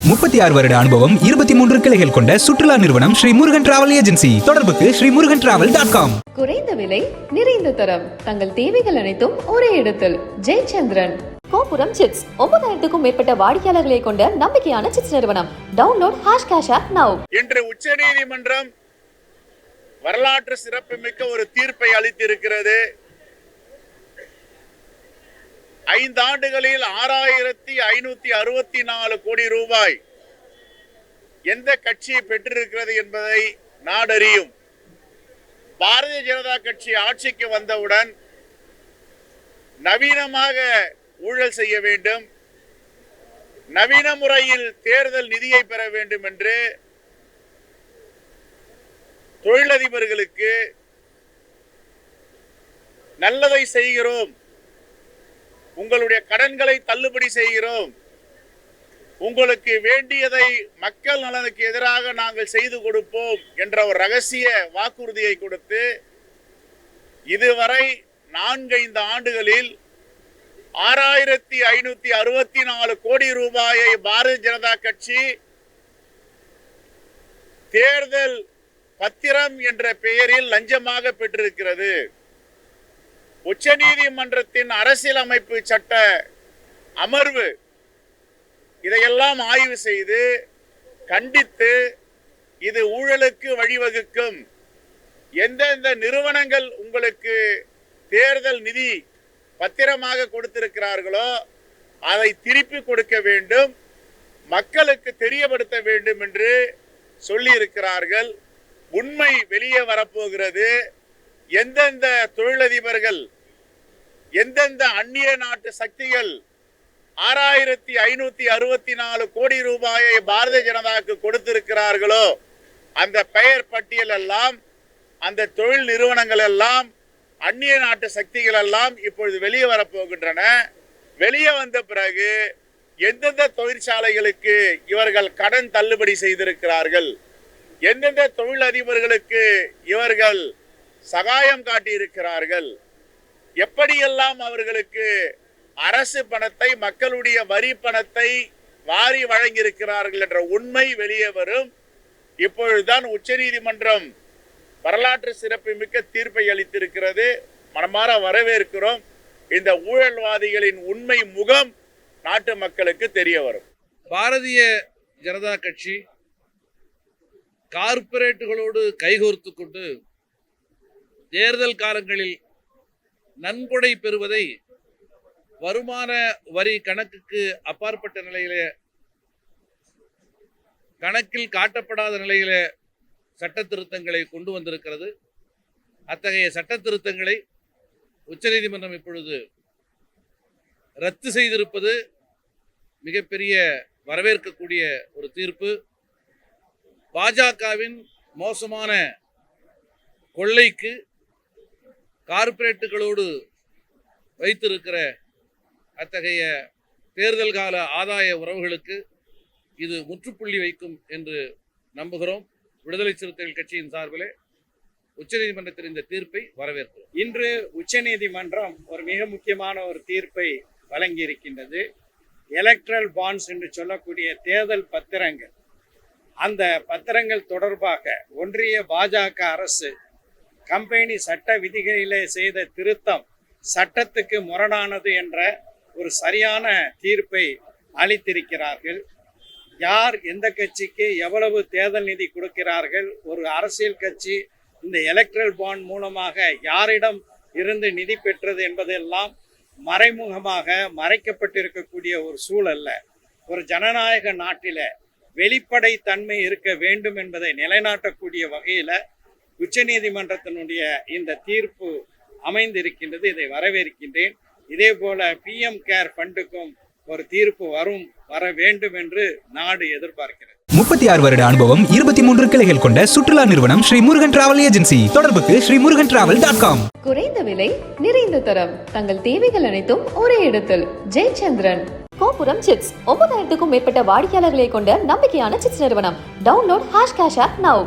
முப்பத்தி ஆறு வருட அனுபவம் இருபத்தி மூன்று கிளைகள் கொண்ட சுற்றுலா நிறுவனம் ஸ்ரீ முருகன் டிராவல் ஏஜென்சி தொடர்புக்கு Sri Murugan travel dot com குறைந்த விலை நிறைந்த தரம். தங்கள் தேவைகள் அனைத்தும் ஒரே இடத்தில். ஜெயச்சந்திரன். கோபுரம் சிப்ஸ் ஒன்பதாயிரத்துக்கும் மேற்பட்ட வாடிக்கையாளர்களை கொண்ட நம்பிக்கையான சிப்ஸ் நிறுவனம். Download hash cash app now இன்று உச்சநீதிமன்றம் வரலாற்று சிறப்புமிக்க ஒரு தீர்ப்பை அளித்திருக்கிறது. ஐந்து ஆண்டுகளில் ஆறாயிரத்தி ஐநூத்தி அறுபத்தி நாலு கோடி ரூபாய் எந்த கட்சி பெற்றிருக்கிறது என்பதை நாடறியும். பாரதிய ஜனதா கட்சி ஆட்சிக்கு வந்தவுடன் நவீனமாக ஊழல் செய்ய வேண்டும். நவீன முறையில் தேர்தல் நிதியை பெற வேண்டும் என்று தொழிலதிபர்களுக்கு நல்லதை செய்கிறோம். உங்களுடைய கடன்களை தள்ளுபடி செய்கிறோம். உங்களுக்கு வேண்டியதை மக்கள் நலனுக்கு எதிராக நாங்கள் செய்து கொடுப்போம் என்ற ஒரு ரகசிய வாக்குறுதியை கொடுத்து இதுவரை நான்கைந்து ஆண்டுகளில் ஆறாயிரத்தி ஐநூத்தி அறுபத்தி நாலு கோடி ரூபாயை பாரதிய ஜனதா கட்சி தேர்தல் பத்திரம் என்ற பெயரில் லஞ்சமாக பெற்றிருக்கிறது. உச்சநீதிமன்றத்தின் அரசியலமைப்பு சட்ட அமர்வு இதையெல்லாம் ஆய்வு செய்து கண்டித்து இது ஊழலுக்கு வழிவகுக்கும். எந்தெந்த நிறுவனங்கள் உங்களுக்கு தேர்தல் நிதி பத்திரமாக கொடுத்திருக்கிறார்களோ அதை திருப்பி கொடுக்க வேண்டும். மக்களுக்கு தெரியப்படுத்த வேண்டும் என்று சொல்லியிருக்கிறார்கள். உண்மை வெளியே வரப்போகிறது. எந்தெந்த தொழிலதிபர்கள் எந்தெந்த அந்நிய நாட்டு சக்திகள் ஆறாயிரத்தி ஐநூத்தி அறுபத்தி நாலு கோடி ரூபாயை பாரதிய ஜனதாவுக்கு கொடுத்திருக்கிறார்களோ அந்த பெயர் பட்டியல் எல்லாம் அந்த தொழில் நிறுவனங்கள் எல்லாம் அந்நிய நாட்டு சக்திகள் எல்லாம் இப்பொழுது வெளியே வரப்போகின்றன. வெளியே வந்த பிறகு எந்தெந்த தொழிற்சாலைகளுக்கு இவர்கள் கடன் தள்ளுபடி செய்திருக்கிறார்கள்? எந்தெந்த தொழில் அதிபர்களுக்கு இவர்கள் சகாயம் காட்டியிருக்கிறார்கள்? எப்படியெல்லாம் அவர்களுக்கு அரசு பணத்தை மக்களுடைய வரி பணத்தை வாரி வழங்கியிருக்கிறார்கள் என்ற உண்மை வெளியே வரும். இப்பொழுதுதான் உச்சநீதிமன்றம் வரலாற்று சிறப்புமிக்க தீர்ப்பை அளித்திருக்கிறது. மனமாற வரவேற்கிறோம். இந்த ஊழல்வாதிகளின் உண்மை முகம் நாட்டு மக்களுக்கு தெரிய வரும். பாரதிய ஜனதா கட்சி கார்ப்பரேட்டுகளோடு கைகோர்த்து கொண்டு தேர்தல் காலங்களில் நன்கொடை பெறுவதை வருமான வரி கணக்குக்கு அப்பாற்பட்ட நிலையிலே கணக்கில் காட்டப்படாத நிலையிலே சட்ட திருத்தங்களை கொண்டு வந்திருக்கிறது. அத்தகைய சட்ட திருத்தங்களை உச்சநீதிமன்றம் இப்பொழுது ரத்து செய்திருப்பது மிகப்பெரிய வரவேற்கக்கூடிய ஒரு தீர்ப்பு. பாஜகவின் மோசமான கொள்ளைக்கு கார்ப்பரேட்டுகளோடு வைத்திருக்கிற அத்தகைய தேர்தல் கால ஆதாய உறவுகளுக்கு இது முற்றுப்புள்ளி வைக்கும் என்று நம்புகிறோம். விடுதலை சிறுத்தைகள் கட்சியின் சார்பிலே உச்சநீதிமன்றத்தின் இந்த தீர்ப்பை வரவேற்கிறோம். இன்று உச்சநீதிமன்றம் ஒரு மிக முக்கியமான ஒரு தீர்ப்பை வழங்கி இருக்கின்றது எலக்ட்ரல் பாண்ட்ஸ் என்று சொல்லக்கூடிய தேர்தல் பத்திரங்கள். அந்த பத்திரங்கள் தொடர்பாக ஒன்றிய பாஜக அரசு கம்பெனி சட்ட விதிகளிலே செய்த திருத்தம் சட்டத்துக்கு முரணானது என்ற ஒரு சரியான தீர்ப்பை அளித்திருக்கிறார்கள். யார் எந்த கட்சிக்கு எவ்வளவு தேர்தல் நிதி கொடுக்கிறார்கள்? ஒரு அரசியல் கட்சி இந்த எலக்ட்ரல் பாண்ட் மூலமாக யாரிடம் இருந்து நிதி பெற்றது என்பதெல்லாம் மறைமுகமாக மறைக்கப்பட்டிருக்கக்கூடிய ஒரு சூழல்ல ஒரு ஜனநாயக நாட்டில வெளிப்படை தன்மை இருக்க வேண்டும் என்பதை நிலைநாட்டக்கூடிய வகையில உச்சநீதிமன்றத்தினுடைய இந்த தீர்ப்பு அமைந்திருக்கின்றது இதை வரவேற்கின்றேன். இதே போல பிஎம் கேர் ஃபண்டுக்கும் ஒரு தீர்ப்பு வரும் வர வேண்டும் என்று நாடு எதிர்பார்க்கிறது. முப்பத்தி ஆறு வருட அனுபவம் இருபத்தி மூன்று கிளைகள் கொண்ட சுற்றுலா நிறுவனம் ஸ்ரீ முருகன் டிராவல் ஏஜென்சி தொடர்புக்கு Sri Murugan travel dot com குறைந்த விலை நிறைந்த தரம். தங்கள் தேவைகள் அனைத்தும் ஒரே இடத்தில். ஜெயச்சந்திரன். கோபுரம் சிப்ஸ் ஒன்பதாயிரத்துக்கும் மேற்பட்ட வாடிக்கையாளர்களை கொண்ட நம்பிக்கையான சிப்ஸ் நிறுவனம். Download hash cash app now